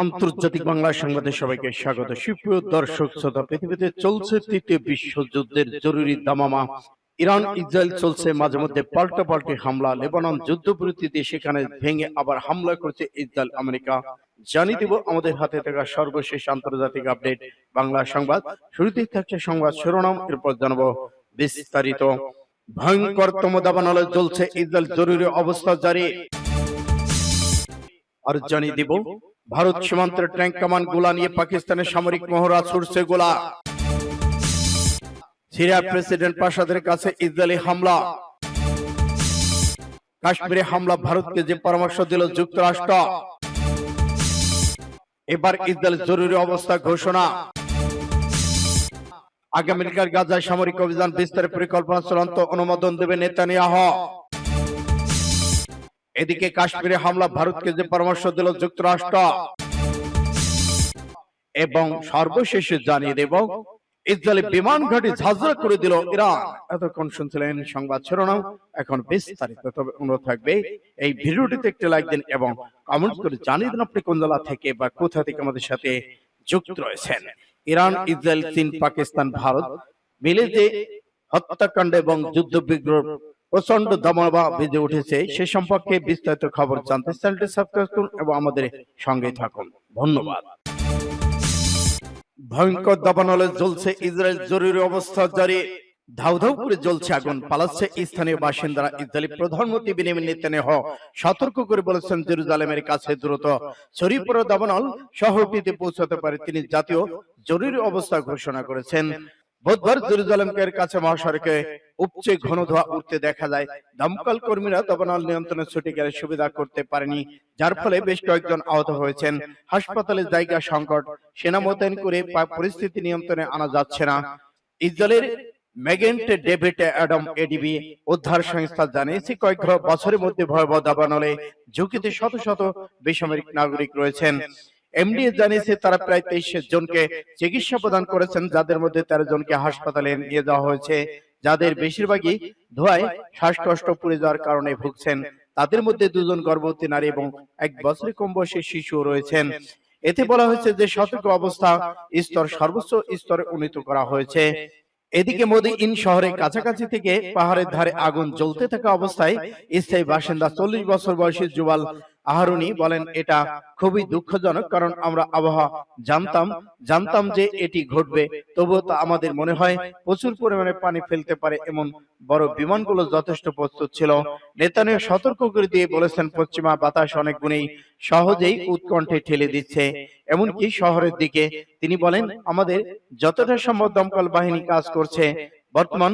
আন্তর্জাতিক বাংলা সংবাদে সবাইকে স্বাগত সুপ্রিয় দর্শক শ্রোতা পৃথিবীতে চলছে তৃতীয় বিশ্বযুদ্ধের জরুরি দামামা ইরান ইসরায়েল চলছে মাঝে মধ্যে পাল্টা পাল্টি হামলা লেবানন যুদ্ধবিরতিতে সেখানে ভেঙে আবার হামলা করছে ইসরায়েল আমেরিকা জানিয়ে দেব আমাদের হাতে থাকা সর্বশেষ আন্তর্জাতিক আপডেট বাংলা সংবাদ শুরুতেই থাকছে সংবাদ শিরোনাম এরপর জানাব বিস্তারিত ভয়ঙ্করতম দাবানলে চলছে ইসরায়েল জরুরি অবস্থা জারি আর জানিয়ে দিব ভারত সীমান্তের ট্যাঙ্ক কামান গোলা নিয়ে পাকিস্তানের সামরিক মহড়া ছুটছে গোলা। সিরিয়া প্রেসিডেন্ট প্রাসাদের কাছে ইসরায়েলি হামলা। কাশ্মীরে হামলা ভারতকে যে পরামর্শ দিল যুক্তরাষ্ট্র। এবার ইসরায়েল জরুরি অবস্থা ঘোষণা। আগামীকাল গাজায় সামরিক অভিযান বিস্তারের পরিকল্পনা চূড়ান্ত অনুমোদন দেবে নেতানিয়াহ। এদিকে কাশ্মীরে হামলা, ভারতকে যে পরামর্শ দিল যুক্তরাষ্ট্র। এবং সর্বশেষে জানিয়ে দেব ইসরায়েলি বিমান ঘাঁটি ঝাঁঝরা করে দিল ইরান। এতক্ষণ শুনছিলেন সংবাদ শিরোনাম, এখন বিস্তারিত। তবে অনুরোধ থাকবে, এই ভিডিওটিতে একটি লাইক দিন এবং কমেন্ট করে জানিয়ে দিন আপনি কোন জেলা থেকে বা কোথা থেকে আমাদের সাথে যুক্ত রয়েছেন। ইরান, ইসরায়েল, চীন, পাকিস্তান, ভারত মিলে যে হত্যাকাণ্ড এবং যুদ্ধ বিগ্রহ প্রচণ্ড দামাবা বেজে উঠেছে। সে সম্পর্কে বিস্তারিত খবর জানতে চ্যানেলটি সাবস্ক্রাইব করুন এবং আমাদের সঙ্গে থাকুন। ধন্যবাদ। ভয়ঙ্কর দাবানলে জ্বলছে ইসরায়েল জরুরি অবস্থা জারি। ধাউ ধাউ করে জ্বলছে আগুন। পালাচ্ছে স্থানীয় বাসিন্দারা। ইসরায়েলি প্রধানমন্ত্রী বেনিয়ামিন নেতানিয়াহু সতর্ক করে বলেছেন জেরুজালেমের কাছে দ্রুত পড়া দাবানল শহরটিতে পৌঁছাতে পারে। তিনি জাতীয় জরুরি অবস্থা ঘোষণা করেছেন। বুধবার জেরুজালেমের কাছে মহাসড়কে উপচে ঘন ধোয়া উঠতে দেখা যায়। দমকল কর্মীরা দাবানল নিয়ন্ত্রণে ছুটে গেলে সুবিধা করতে পারেনি, যার ফলে বেশ কয়েকজন আহত হয়েছেন। হাসপাতালে জায়গা সংকট, সেনা মোতায়েন করে পরিস্থিতি নিয়ন্ত্রণে আনা যাচ্ছে না। ইসরায়েলের মেগেন্ট ডেভিড অ্যাডাম, এডিবি, উদ্ধার সংস্থা জানিয়েছে, কয়েক বছরের মধ্যে ভয়াবহ দাবানলে ঝুঁকিতে শত শত বেসামরিক নাগরিক রয়েছেন। এমডিএ জানিয়েছে, তারা প্রায় তেইশ জনকে চিকিৎসা প্রদান করেছেন, যাদের মধ্যে তেরো জনকে হাসপাতালে নিয়ে যাওয়া হয়েছে। যাদের বেশিরভাগই ধোঁয়ায় শ্বাসকষ্ট পুড়ে যাওয়ার কারণে ভুগছেন। তাদের মধ্যে দুজন গর্ভবতী নারী এবং এক বছরের কম বয়সী শিশু রয়েছেন। এতে বলা হয়েছে যে সতর্ক অবস্থা স্তর সর্বোচ্চ স্তরে উন্নীত করা হয়েছে। এদিকে মোদি ইন শহরের কাছাকাছি থেকে পাহাড়ের ধারে আগুন জ্বলতে থাকা অবস্থায় স্থায়ী বাসিন্দা চল্লিশ বছর বয়সী যুবাল আহারুনি বলেন, এটা খুবই দুঃখজনক, কারণ আমরা আবহাওয়া জানতাম জানতাম যে এটি ঘটবে। তবুও তা আমাদের মনে হয় প্রচুর পরিমাণে পানি ফেলতে পারে এমন বড় বিমানগুলো যথেষ্ট প্রস্তুত ছিল। নেতানিয়া সতর্ক করে দিয়ে বলেছেন, পশ্চিমা বাতাস অনেক গুণেই সহজেই উৎকণ্ঠে ঠেলে দিচ্ছে। এমনকি শহরের দিকে তিনি বলেন, আমাদের যতটা সম্ভব দমকল বাহিনী কাজ করছে। বর্তমান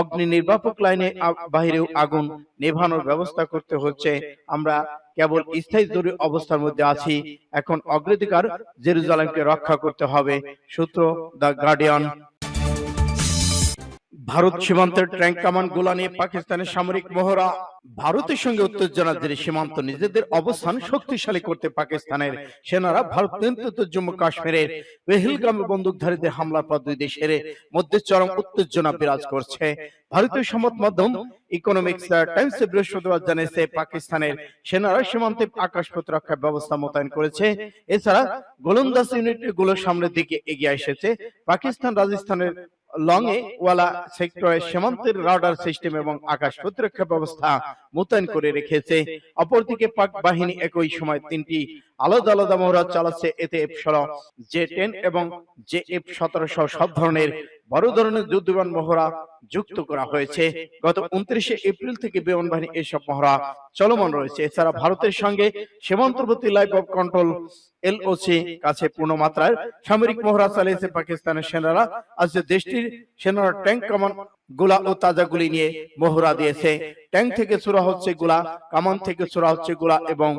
অগ্নি নির্বাপক লাইনে বাহিরেও আগুন নেভানোর ব্যবস্থা করতে হচ্ছে। আমরা কেবল স্থায়ী জরুরি অবস্থার মধ্যে আছি। এখন অগ্রাধিকার জেরুজালেমকে রক্ষা করতে হবে। সূত্র দ্য গার্ডিয়ান ভারত সীমান্তের ট্যাঙ্ক কামান গোলা নিয়ে পাকিস্তানের সামরিক মহড়া ভারতের সঙ্গে উত্তেজনা জেরে সীমান্ত নিজেদের অবস্থান শক্তিশালী করতে পাকিস্তানের সেনারা ভারত নিয়ন্ত্রিত জম্মু কাশ্মীরের পেহেলগামে বন্দুকধারীদের হামলার পর দুই দেশের মধ্যে চরম উত্তেজনা বিরাজ করছে। ভারতীয় সংবাদ মাধ্যম ইকোনমিক্স টাইমস বৃহস্পতিবার জানিয়েছে পাকিস্তানের সেনারা সীমান্তে আকাশ প্রতিরক্ষা ব্যবস্থা মোতায়েন করেছে। এছাড়া গোলন্দাজ ইউনিটগুলো সামনের দিকে এগিয়ে এসেছে। পাকিস্তান রাজস্থানের লংয়ে ওয়ালা সেক্টরে সীমান্তের রাডার সিস্টেম এবং আকাশ প্রতিরক্ষা ব্যবস্থা মোতায়েন করে রেখেছে। অপরদিকে পাক বাহিনী একই সময় তিনটি আলাদা আলাদা মহড়া চালাচ্ছে এতে এফ ষোলো জে টেন এবং জে এফ সতেরো সহ সব ধরনের বড় ধরনের যুদ্ধবিমান মহড়া যুক্ত করা হয়েছে। গত উনত্রিশে এপ্রিল থেকে বিমান বাহিনী এসব মহড়া চলমান রয়েছে। এছাড়া ভারতের সঙ্গে সীমান্তবর্তী লাইভ অফ কন্ট্রোল এলওসি কাছে পূর্ণ মাত্রায় সামরিক মহড়া চালিয়েছে পাকিস্তানের সেনারা। আজ দেশটির সেনারা ট্যাঙ্ক কামান গোলা ও তাজা গুলি নিয়ে মহড়া দিয়েছে। ট্যাঙ্ক থেকে ছোড়া হচ্ছে গোলা, কামান থেকে ছোড়া হচ্ছে গোলা এবং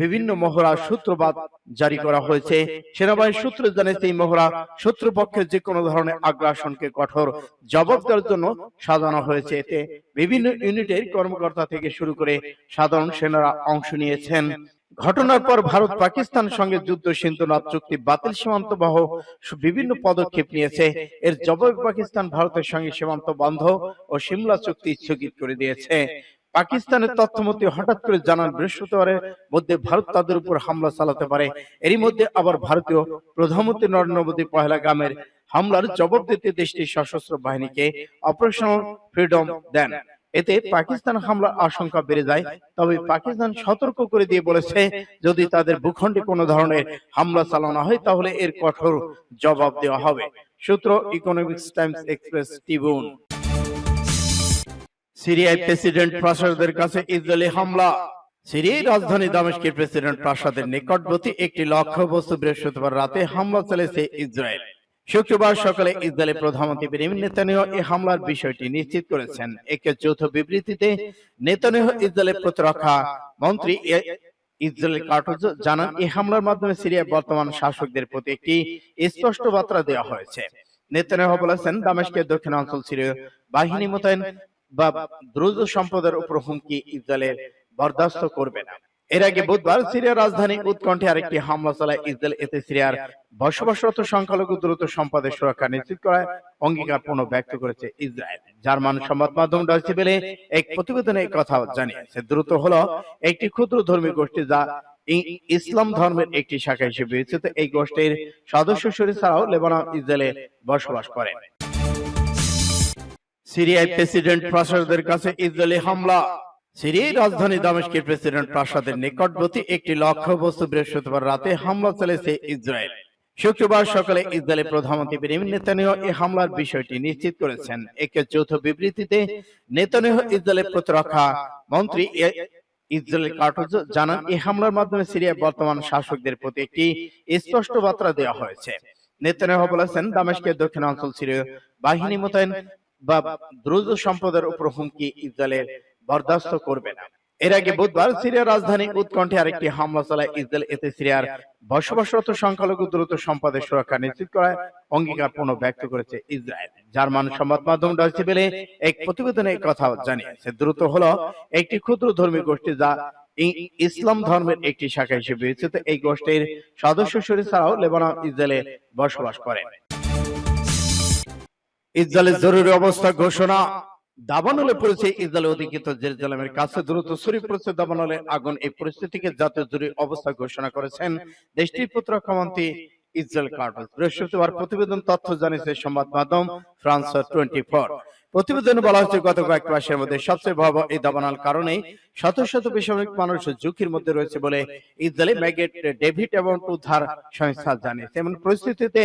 বিভিন্ন মহড়া সূত্রপাত জারি করা হয়েছে। সেনাবাহিনীর সূত্র জানিয়েছে, এই মহড়া শত্রুপক্ষের যে কোনো ধরনের আগ্রাসনকে কঠোর জবাব দেওয়ার জন্য সাজানো হয়েছে। এতে বিভিন্ন ইউনিটের কর্মকর্তা থেকে শুরু করে সাধারণ সেনারা অংশ নিয়েছেন। ঘটনার পর ভারত পাকিস্তান সঙ্গে যুদ্ধ সিন্ধু নদ চুক্তি, বাতিল সীমান্ত বহ বিভিন্ন পদক্ষেপ নিয়েছে। এর জবাবে পাকিস্তান ভারতের সঙ্গে সীমান্ত বন্ধ ও সিমলা চুক্তি স্থগিত করে দিয়েছে। পাকিস্তানের তথ্যমন্ত্রী হঠাৎ করে জানান বৃহস্পতিবারের মধ্যে ভারত তাদের উপর হামলা চালাতে পারে। এরই মধ্যে আবার ভারতীয় প্রধানমন্ত্রী নরেন্দ্র মোদী পহেলা গ্রামের হামলার জবাব দিতে দেশটির সশস্ত্র বাহিনীকে অপারেশনাল ফ্রিডম দেন। এতে পাকিস্তান হামলার আশঙ্কা বেড়ে যায়। তবে পাকিস্তান সতর্ক করে দিয়ে বলেছে যদি তাদের ভূখণ্ডে কোনো ধরনের হামলা চালানো হয় তাহলে এর কঠোর জবাব দেওয়া হবে। সূত্র ইকোনমিক্স টাইমস এক্সপ্রেস টিবুন সিরিয়ায় প্রেসিডেন্ট প্রাসাদের কাছে ইসরায়েলি হামলা। সিরিয়ার রাজধানী দামেস্কের প্রেসিডেন্ট প্রাসাদের নিকটবর্তী একটি লক্ষ্যবস্তু বৃহস্পতিবার রাতে হামলা চালিয়েছে ইসরায়েল। শুক্রবার সকালে ইসরায়েলের প্রধানমন্ত্রী বেনিয়ামিন নেতানিয়াহু এই হামলার বিষয়টি নিশ্চিত করেছেন। একে যৌথ বিবৃতিতে নেতানিয়াহু ইসরায়েলের প্রতিরক্ষা মন্ত্রী ইসরায়েল কার্টুজ জানান এই হামলার মাধ্যমে সিরিয়ার বর্তমান শাসকদের প্রতি একটি স্পষ্ট বার্তা দেওয়া হয়েছে। নেতানিয়াহু বলেছেন দামেস্কের দক্ষিণাঞ্চল সিরীয় বাহিনী মোতায়েন বা দ্রুজ সম্পদের উপর হুমকি ইসরায়েলের বরদাস্ত করবে না। এর আগে বুধবার সিরিয়ার রাজধানী উৎকণ্ঠে আরেকটি হামলা চালায় ইসরায়েল, এতে সিরিয়ার বসবাসরত সংখ্যালঘু দ্রুত সম্পদের সুরক্ষা নিশ্চিত করার অঙ্গীকার পুনঃ ব্যক্ত করেছে ইসরায়েল। জার্মান সংবাদ মাধ্যম ডয়চে বেলে এক প্রতিবেদনে কথা জানিয়েছে। দ্রুত হলো একটি ক্ষুদ্র ধর্মী গোষ্ঠী যা ইসলাম ধর্মের একটি শাখা হিসেবে বিবেচিত। এই গোষ্ঠীর সদস্য শরীর ছাড়াও লেবানন, ইসরায়েলে বসবাস করে সিরিয়ায় প্রেসিডেন্ট প্রাসাদের কাছে ইসরায়েলি হামলা। সিরিয়ার রাজধানী দামেস্কের প্রেসিডেন্ট প্রাসাদের নিকটবর্তী একটি লক্ষ্যবস্তু বৃহস্পতিবার রাতে হামলা চালিয়েছে ইসরায়েল। শুক্রবার সকালে ইসরায়েলের প্রধানমন্ত্রী বেনিয়ামিন নেতানিয়াহু এই হামলার বিষয়টি নিশ্চিত করেছেন। একে যৌথ বিবৃতিতে নেতানিয়াহু ইসরায়েলের প্রতিরক্ষা মন্ত্রী ইসরায়েল কার্টুজ জানান এই হামলার মাধ্যমে সিরিয়ার বর্তমান শাসকদের প্রতি একটি স্পষ্ট বার্তা দেওয়া হয়েছে। নেতানিয়াহু বলেছেন দামেস্কের দক্ষিণাঞ্চল সিরীয় বাহিনী মোতায়েন বা দ্রুজ সম্পদের উপর হুমকি ইসরায়েলের বরদাস্ত করবে না। এর আগে বুধবার সিরিয়ার রাজধানী উৎকণ্ঠে আরেকটি হামলা চালায় ইসরায়েল, এতে সিরিয়ার বসবাসরত সংখ্যালঘু দ্রুত সম্পদের সুরক্ষা নিশ্চিত করার অঙ্গীকার পুনঃ ব্যক্ত করেছে ইসরায়েল। জার্মান সংবাদ মাধ্যম ডয়চে বেলে এক প্রতিবেদনে কথা জানিয়েছে। দ্রুত হলো একটি ক্ষুদ্র ধর্মী গোষ্ঠী যা ইসলাম ধর্মের একটি শাখা হিসেবে বিবেচিত। এই গোষ্ঠীর সদস্য শরীর ছাড়াও লেবানন, ইসরায়েলে বসবাস করে ইসরায়েলের জরুরি অবস্থা ঘোষণা দাবানলে পড়েছে ইসরায়েল অধিকৃত জেরুজালেমের কাছে দ্রুত ছড়িয়ে পড়েছে দাবানলে আগুন এই পরিস্থিতিকে জাতীয় জরুরি অবস্থা ঘোষণা করেছেন দেশটির প্রতিরক্ষা মন্ত্রী ইসরায়েল কার্টুস বৃহস্পতিবার প্রতিবেদন তথ্য জানিয়েছে সংবাদ মাধ্যম ফ্রান্স টোয়েন্টি ফোর। প্রতিবেদনে বলা হচ্ছে গত কয়েক মাসের মধ্যে সবচেয়ে ভয়াবহ এই দাবানল কারণে শত শত বেসামরিক মানুষ ঝুঁকির মধ্যে রয়েছে বলে ইসরায়েলি ম্যাগেট ডেভিড এবং উদ্ধার সংস্থা জানিয়েছে। এমন পরিস্থিতিতে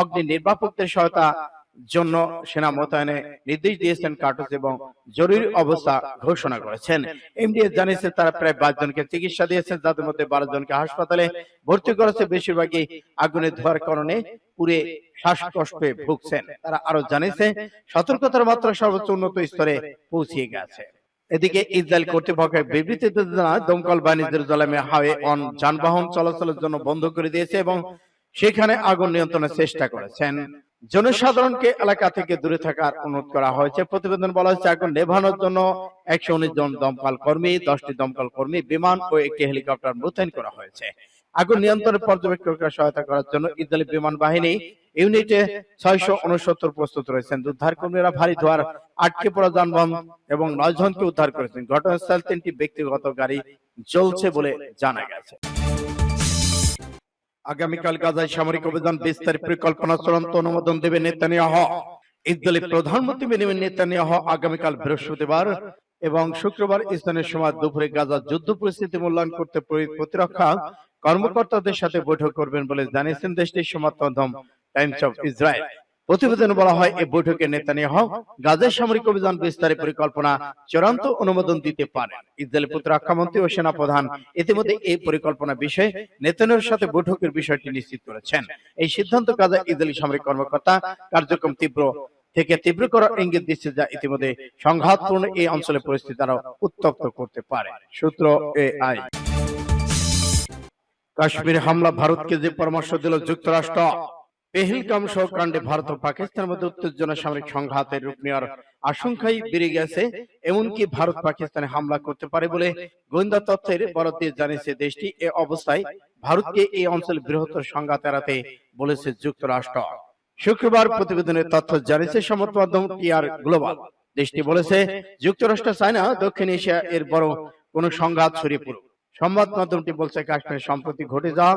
অগ্নি নির্বাপকদের সহায়তা জন্য সেনা মোতায়েনে নির্দেশ দিয়েছেন কার্টুস এবং জরুরি অবস্থা ঘোষণা করেছেন। এমডিএস জানিয়েছে তারা প্রায় বাইশ জনকে চিকিৎসা দিয়েছেন, যাদের মধ্যে বারো জনকে হাসপাতালে ভর্তি করেছে। বেশিরভাগই আগুনের ধোয়ার কারণে পুরে শ্বাসকষ্টে ভুগছেন। তারা আরও জানিয়েছে, সতর্কতার মাত্রা সর্বোচ্চ উন্নত স্তরে পৌঁছিয়ে গেছে। এদিকে ইসরায়েল কর্তৃপক্ষের বিবৃতিতে জানায়, দমকল বাহিনী জেরুজালেমে হাওয়ে অন যানবাহন চলাচলের জন্য বন্ধ করে দিয়েছে এবং সেখানে আগুন নিয়ন্ত্রণের চেষ্টা করেছেন। জনসাধারণকে এলাকা থেকে দূরে থাকার অনুরোধ করা হয়েছে। প্রতিবেদন বলা হয়েছে, আগুন নেভানোর জন্য একশো উনিশ জন দমকল কর্মী, দশটি দমকল কর্মী, বিমান ও একটি হেলিকপ্টার মোতায়েন করা হয়েছে। আগুন নিয়ন্ত্রণে পর্যবেক্ষকরা সহায়তা করার জন্য ইসরায়েলি বিমান বাহিনী ইউনিটে ছয়শো উনসত্তর প্রস্তুত রয়েছেন। উদ্ধার কর্মীরা ভারী ধোয়ার আটকে পড়া যানবাহন এবং নয় জনকে উদ্ধার করেছেন। ঘটনাস্থল তিনটি ব্যক্তিগত গাড়ি চলছে বলে জানা গেছে। আগামীকাল গাজায় সামরিক অভিযান বিস্তারিত পরিকল্পনা চূড়ান্ত অনুমোদন দেবে নেতানিয়াহ। ইসরায়েলের প্রধানমন্ত্রী বেনিয়ামিন নেতানিয়াহ আগামীকাল বৃহস্পতিবার এবং শুক্রবার স্থানীয় সময় দুপুরে গাজা যুদ্ধ পরিস্থিতি মূল্যায়ন করতে প্রতিরক্ষা কর্মকর্তাদের সাথে বৈঠক করবেন বলে জানিয়েছেন দেশটির সমাজ মাধ্যম টাইমস অফ ইসরায়েল। প্রতিবেদনে বলা হয় এই বৈঠকে নেতানিয়াহ গাজার সামরিক অভিযান বিস্তারের পরিকল্পনা চূড়ান্ত অনুমোদন দিতে পারেন। ইসরায়েল প্রতিরক্ষা মন্ত্রী ও সেনা প্রধান ইতিমধ্যে এই পরিকল্পনা বিষয়ে নেতানিয়াহুর সাথে বৈঠকের বিষয়টি নিশ্চিত করেছেন। এই সিদ্ধান্ত গাজা ইসরায়েলি সামরিক কর্মকর্তা কার্যক্রম তীব্র থেকে তীব্র করার ইঙ্গিত দিচ্ছে যা ইতিমধ্যে সংঘাতপূর্ণ এই অঞ্চলের পরিস্থিতি আরও উত্তপ্ত করতে পারে, সূত্র এআই। কাশ্মীর হামলা ভারতকে যে পরামর্শ দিল যুক্তরাষ্ট্র। পেহেলগাম সহ কাণ্ডে ভারত ও পাকিস্তানের মধ্যে উত্তেজনা সামরিক সংঘাতের রূপ নেওয়ার আশঙ্কাই বেড়ে গেছে। এমনকি ভারত পাকিস্তানে হামলা করতে পারে বলে গোয়েন্দা তথ্যের বরাদ দিয়ে জানিয়েছে দেশটি। এ অবস্থায় ভারতকে এই অঞ্চলে বৃহত্তর সংঘাত এড়াতে বলেছে যুক্তরাষ্ট্র। শুক্রবার প্রতিবেদনের তথ্য জানিয়েছে সংবাদ মাধ্যম টিআর গ্লোবাল দেশটি বলেছে যুক্তরাষ্ট্র চায় না দক্ষিণ এশিয়া এর বড় কোনো সংঘাত ছড়িয়ে পড়ুক। সংবাদ মাধ্যমটি বলছে কাশ্মীর সম্প্রতি ঘটে যাওয়া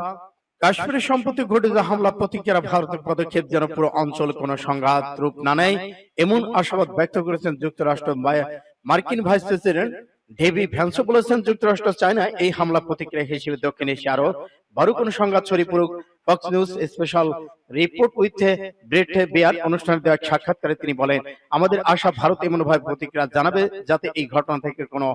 কাশ্মীরের সম্প্রতি ঘটে যাওয়া হামলা প্রতিক্রিয়া ভারতের পদক্ষেপ যেন পুরো অঞ্চল কোনো সংঘাত রূপ না নেয়, এমন আশাবাদ ব্যক্ত করেছেন যুক্তরাষ্ট্র মার্কিন ভাইস প্রেসিডেন্ট ডেভি ভ্যান্সও বলেছেন যুক্তরাষ্ট্র চায় না এই হামলা প্রতিক্রিয়া হিসেবে দক্ষিণ এশিয়া আরও বড় কোনো সংঘাত ছড়িয়ে পড়ুক। Fox News special report with Bret Baier অনুষ্ঠানে দেওয়া সাক্ষাৎকারে তিনি বলেন, আমাদের আশা ভারত এমনভাবে প্রতিক্রিয়া জানাবে যাতে এই ঘটনা থেকে কোনো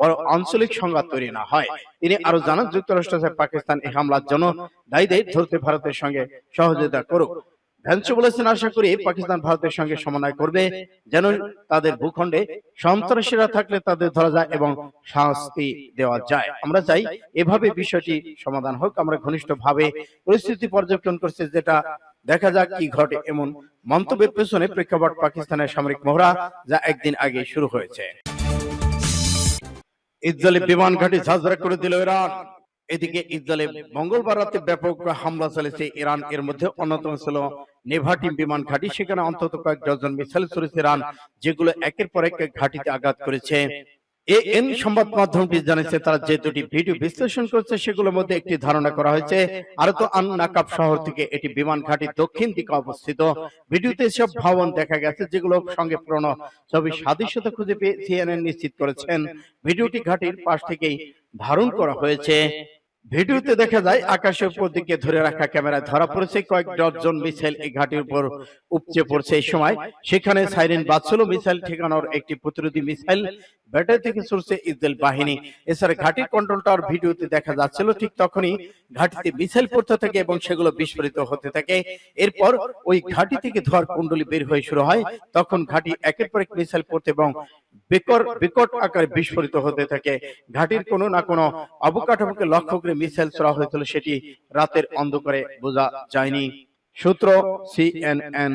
বড় আঞ্চলিক সংঘাত তৈরি না হয়। তিনি আরও জানান যুক্তরাষ্ট্র পাকিস্তান এই হামলার জন্য দায়ীদের ধরতে ভারতের সঙ্গে সহযোগিতা করুক। ভ্যান্সো বলেছেন আশা করি পাকিস্তান ভারতের সঙ্গে সমন্বয় করবে। যেন তাদের ভূখণ্ডে সন্ত্রাসীরা থাকলে তাদের ধরা যায় এবং শাস্তি দেওয়া যায়। আমরা চাই এভাবে বিষয়টি সমাধান হোক। আমরা ঘনিষ্ঠভাবে পরিস্থিতি পর্যবেক্ষণ করছি যেটা দেখা যাক কি ঘটে। এমন মন্তব্যের পেছনে প্রেক্ষাপট পাকিস্তানের সামরিক মহড়া যা একদিন আগে শুরু হয়েছে ইসরায়েলি বিমান ঘাঁটি ঝাঁঝরা করে দিল ইরান। এদিকে ইসরায়েলে মঙ্গলবার রাতে ব্যাপক হামলা চলেছে ইরান। এর মধ্যে অন্যতম ছিল নেভাটি বিমান ঘাঁটি। সেখানে অন্তত কয়েক ডজন মিসাইল চলেছে ইরান। যেগুলো একের পর এক ঘাঁটিতে আঘাত করেছে। এএন সংবাদ মাধ্যমটি জানিয়েছে তারা যে দুটি ভিডিও বিশ্লেষণ করেছে সেগুলোর মধ্যে একটি ধারণা করা হয়েছে আর তো আন নাকাব শহর থেকে এটি বিমান ঘাঁটি দক্ষিণ দিকে অবস্থিত। ভিডিওতে সব ভবন দেখা গেছে যেগুলোর সঙ্গে পুরনো ছবি সাদৃশ্যতা খুঁজে পেয়ে সিএনএন নিশ্চিত করেছেন। ভিডিওটি ঘাটির পাশ থেকেই ধারণ করা হয়েছে। ভিডিওতে দেখা যায় আকাশের উপর দিকে ধরে রাখা ক্যামেরায় ধরা পড়েছে কয়েক ডজন মিসাইল এই ঘাটির উপর উপচে পড়ছে এই সময়। সেখানে সাইরেন বাজছিল মিসাইল ঠেকানোর একটি প্রতিরোধী মিসাইল। ব্যাটারি থেকে ছুটছে ইসরায়েল বাহিনী। এছাড়া ঘাটির কন্ট্রোল টাওয়ার ভিডিওতে দেখা যাচ্ছিল ঠিক তখনই ঘাটিতে মিসাইল পড়তে থাকে এবং সেগুলো বিস্ফোরিত হতে থাকে। এরপর ওই ঘাটি থেকে ধোয়ার কুণ্ডলি বের হয়ে শুরু হয়। তখন ঘাটি একের পর এক মিসাইল পড়তে এবং বিকট আকারে বিস্ফোরিত হতে থাকে। ঘাটির কোনো না কোনো অবকাঠামোকে লক্ষ্য করে মিসাইল ছড়া হয়েছিল সেটি রাতের অন্ধকারে বোঝা যায়নি। সূত্র সিএনএন